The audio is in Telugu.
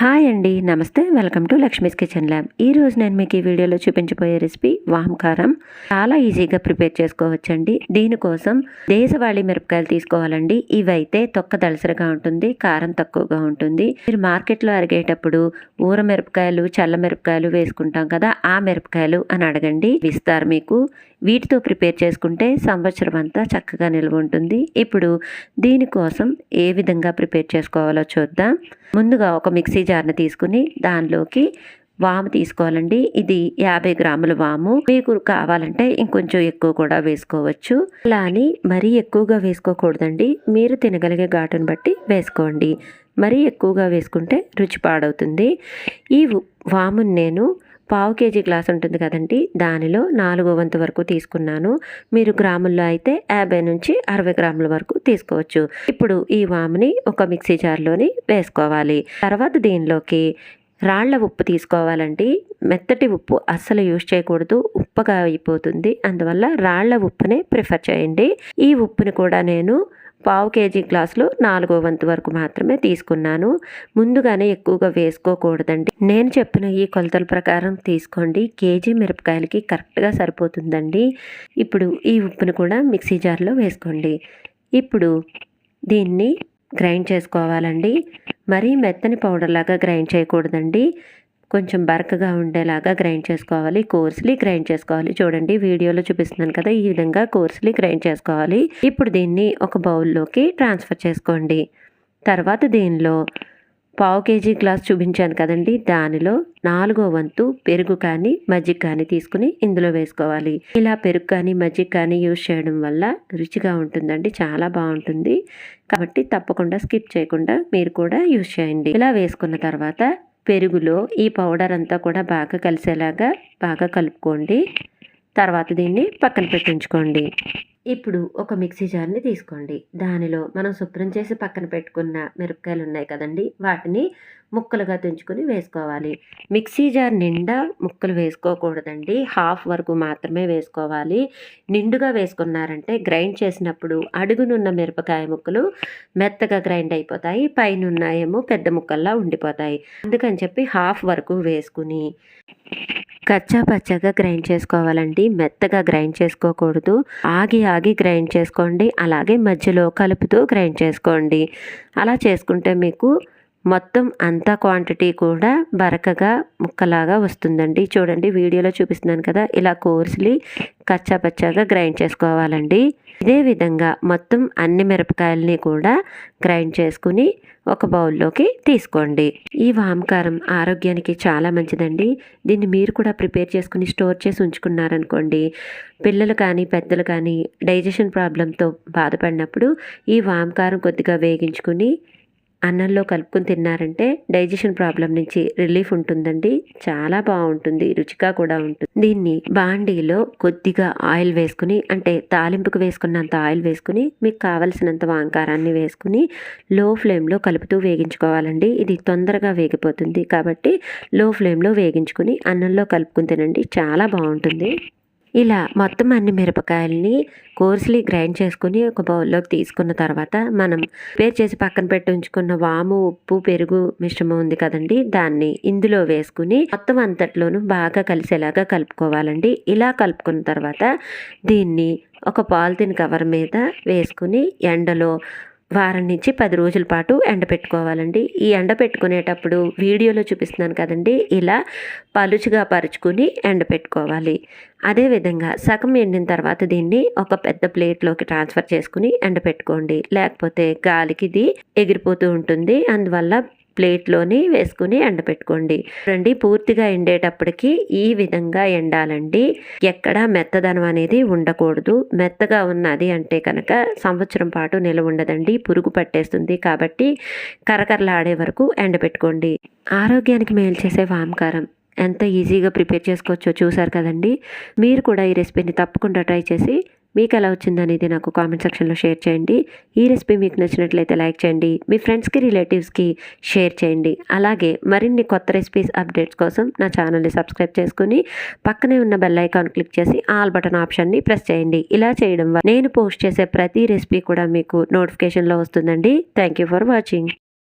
హాయ్ అండి నమస్తే. Welcome to Lakshmi's kitchen lab. ఈ రోజు నేను మీకు ఈ వీడియోలో చూపించబోయే రెసిపీ వామ్ కారం. చాలా ఈజీగా ప్రిపేర్ చేసుకోవచ్చండి. దీనికోసం దేశవాళీ మిరపకాయలు తీసుకోవాలండి. ఇవైతే తొక్క దళసరిగా ఉంటుంది కారం తక్కువగా ఉంటుంది. మీరు మార్కెట్లో అరిగేటప్పుడు ఊర మిరపకాయలు చల్ల మిరపకాయలు వేసుకుంటాం కదా ఆ మిరపకాయలు అని అడగండి. ఇస్తారు మీకు. వీటితో ప్రిపేర్ చేసుకుంటే సంవత్సరం అంతా చక్కగా నిల్వ ఉంటుంది. ఇప్పుడు దీనికోసం ఏ విధంగా ప్రిపేర్ చేసుకోవాలో చూద్దాం. ముందుగా ఒక మిక్సీ జార్ని తీసుకుని దానిలోకి వాము తీసుకోవాలండి. ఇది యాభై గ్రాముల వాము. మీకు కావాలంటే ఇంకొంచెం ఎక్కువ కూడా వేసుకోవచ్చు. అలా అని మరీ ఎక్కువగా వేసుకోకూడదండి. మీరు తినగలిగే ఘాటును బట్టి వేసుకోండి. మరీ ఎక్కువగా వేసుకుంటే రుచి పాడవుతుంది. ఈ వామును నేను పావు కేజీ గ్లాస్ ఉంటుంది కదండి. దానిలో నాలుగో వంతు వరకు తీసుకున్నాను. మీరు గ్రాముల్లో అయితే యాభై నుంచి అరవై గ్రాముల వరకు తీసుకోవచ్చు. ఇప్పుడు ఈ వాముని ఒక మిక్సీ జార్లోని వేసుకోవాలి. తర్వాత దీనిలోకి రాళ్ళ ఉప్పు తీసుకోవాలండి. మెత్తటి ఉప్పు అస్సలు యూజ్ చేయకూడదు. ఉప్పగా అయిపోతుంది. అందువల్ల రాళ్ళ ఉప్పునే ప్రిఫర్ చేయండి. ఈ ఉప్పుని కూడా నేను పావు కేజీ గ్లాసులు నాలుగో వంతు వరకు మాత్రమే తీసుకున్నాను. ముందుగానే ఎక్కువగా వేసుకోకూడదండి. నేను చెప్పిన ఈ కొలతల ప్రకారం తీసుకోండి. కేజీ మిరపకాయలకి కరెక్ట్గా సరిపోతుందండి. ఇప్పుడు ఈ ఉప్పును కూడా మిక్సీ జార్లో వేసుకోండి. ఇప్పుడు దీన్ని గ్రైండ్ చేసుకోవాలండి. మరీ మెత్తని పౌడర్ లాగా గ్రైండ్ చేయకూడదండి. కొంచెం బరకగా ఉండేలాగా గ్రైండ్ చేసుకోవాలి. కోర్స్లీ గ్రైండ్ చేసుకోవాలి. చూడండి వీడియోలో చూపిస్తున్నాను కదా ఈ విధంగా కోర్స్లీ గ్రైండ్ చేసుకోవాలి. ఇప్పుడు దీన్ని ఒక బౌల్లోకి ట్రాన్స్ఫర్ చేసుకోండి. తర్వాత దీనిలో పావు కేజీ గ్లాస్ చూపించాను కదండి దానిలో నాలుగో వంతు పెరుగు కానీ మజ్జిగ కానీ తీసుకుని ఇందులో వేసుకోవాలి. ఇలా పెరుగు కానీ మజ్జిగ కానీ యూజ్ చేయడం వల్ల రుచిగా ఉంటుందండి చాలా బాగుంటుంది. కాబట్టి తప్పకుండా స్కిప్ చేయకుండా మీరు కూడా యూజ్ చేయండి. ఇలా వేసుకున్న తర్వాత పెరుగులో ఈ పౌడర్ అంతా కూడా బాగా కలిసేలాగా బాగా కలుపుకోండి. తర్వాత దీన్ని పక్కన పెట్టించుకోండి. ఇప్పుడు ఒక మిక్సీ జార్ని తీసుకోండి. దానిలో మనం శుభ్రం చేసి పక్కన పెట్టుకున్న మిరపకాయలు ఉన్నాయి కదండి వాటిని ముక్కలుగా తుంచుకొని వేసుకోవాలి. మిక్సీ జార్ నిండా ముక్కలు వేసుకోకూడదండి. హాఫ్ వరకు మాత్రమే వేసుకోవాలి. నిండుగా వేసుకున్నారంటే గ్రైండ్ చేసినప్పుడు అడుగునున్న మిరపకాయ ముక్కలు మెత్తగా గ్రైండ్ అయిపోతాయి. పైన ఏమో పెద్ద ముక్కల్లా ఉండిపోతాయి. అందుకని చెప్పి హాఫ్ వరకు వేసుకుని కచ్చా పచ్చగా గ్రైండ్ చేసుకోవాలండి. మెత్తగా గ్రైండ్ చేసుకోకూడదు. ఆగి ఆగి గ్రైండ్ చేసుకోండి. అలాగే మధ్యలో కలుపుతూ గ్రైండ్ చేసుకోండి. అలా చేసుకుంటే మీకు మొత్తం అంత క్వాంటిటీ కూడా బరకగా ముక్కలాగా వస్తుందండి. చూడండి వీడియోలో చూపిస్తున్నాను కదా ఇలా కోర్సులి కచ్చాపచ్చాగా గ్రైండ్ చేసుకోవాలండి. ఇదే విధంగా మొత్తం అన్ని మిరపకాయలని కూడా గ్రైండ్ చేసుకుని ఒక బౌల్లోకి తీసుకోండి. ఈ వామకారం ఆరోగ్యానికి చాలా మంచిదండి. దీన్ని మీరు కూడా ప్రిపేర్ చేసుకుని స్టోర్ చేసి ఉంచుకున్నారనుకోండి పిల్లలు కానీ పెద్దలు కానీ డైజెషన్ ప్రాబ్లంతో బాధపడినప్పుడు ఈ వామకారం కొద్దిగా వేగించుకుని అన్నంలో కలుపుకొని తిన్నారంటే డైజెషన్ ప్రాబ్లం నుంచి రిలీఫ్ ఉంటుందండి. చాలా బాగుంటుంది. రుచిగా కూడా ఉంటుంది. దీన్ని బాండీలో కొద్దిగా ఆయిల్ వేసుకుని అంటే తాలింపుకు వేసుకున్నంత ఆయిల్ వేసుకుని మీకు కావలసినంత వాంకారాన్ని వేసుకుని లో ఫ్లేమ్లో కలుపుతూ వేగించుకోవాలండి. ఇది తొందరగా వేగిపోతుంది కాబట్టి లో ఫ్లేమ్లో వేగించుకుని అన్నంలో కలుపుకుని తినండి. చాలా బాగుంటుంది. ఇలా మొత్తం అన్ని మిరపకాయలని కోర్స్లీ గ్రైండ్ చేసుకుని ఒక బౌల్లోకి తీసుకున్న తర్వాత మనం వేరు చేసి పక్కన పెట్టి ఉంచుకున్న వాము ఉప్పు పెరుగు మిశ్రమం ఉంది కదండి దాన్ని ఇందులో వేసుకుని మొత్తం అంతట్లోనూ బాగా కలిసేలాగా కలుపుకోవాలండి. ఇలా కలుపుకున్న తర్వాత దీన్ని ఒక పాలిథిన్ కవర్ మీద వేసుకుని ఎండలో వారం నుంచి పది రోజుల పాటు ఎండపెట్టుకోవాలండి ఈ ఎండ పెట్టుకునేటప్పుడు వీడియోలో చూపిస్తున్నాను కదండి ఇలా పలుచుగా పరుచుకుని ఎండపెట్టుకోవాలి అదేవిధంగా సగం ఎండిన తర్వాత దీన్ని ఒక పెద్ద ప్లేట్లోకి ట్రాన్స్ఫర్ చేసుకుని ఎండపెట్టుకోండి లేకపోతే గాలికి ఇది ఎగిరిపోతూ ఉంటుంది. అందువల్ల ప్లేట్లోని వేసుకుని ఎండపెట్టుకోండి. రండి పూర్తిగా ఎండేటప్పటికి ఈ విధంగా ఎండాలండి. ఎక్కడ మెత్తదనం అనేది ఉండకూడదు. మెత్తగా ఉన్నది అంటే కనుక సంవత్సరం పాటు నిలవ ఉండదండి. పురుగు పట్టేస్తుంది కాబట్టి కరకరలాడే వరకు ఎండపెట్టుకోండి. ఆరోగ్యానికి మేలు చేసే వామకారం ఎంత ఈజీగా ప్రిపేర్ చేసుకోవచ్చో చూసారు కదండి. మీరు కూడా ఈ రెసిపీని తప్పకుండా ట్రై చేసి మీకు ఎలా వచ్చిందనేది నాకు కామెంట్ సెక్షన్లో షేర్ చేయండి. ఈ రెసిపీ మీకు నచ్చినట్లయితే లైక్ చేయండి. మీ ఫ్రెండ్స్కి రిలేటివ్స్కి షేర్ చేయండి. అలాగే మరిన్ని కొత్త రెసిపీస్ అప్డేట్స్ కోసం నా ఛానల్ని సబ్స్క్రైబ్ చేసుకుని పక్కనే ఉన్న బెల్ ఐకాన్ క్లిక్ చేసి ఆల్ బటన్ ఆప్షన్ని ప్రెస్ చేయండి. ఇలా చేయడం వల్ల నేను పోస్ట్ చేసే ప్రతి రెసిపీ కూడా మీకు నోటిఫికేషన్లో వస్తుందండి. Thank you for watching.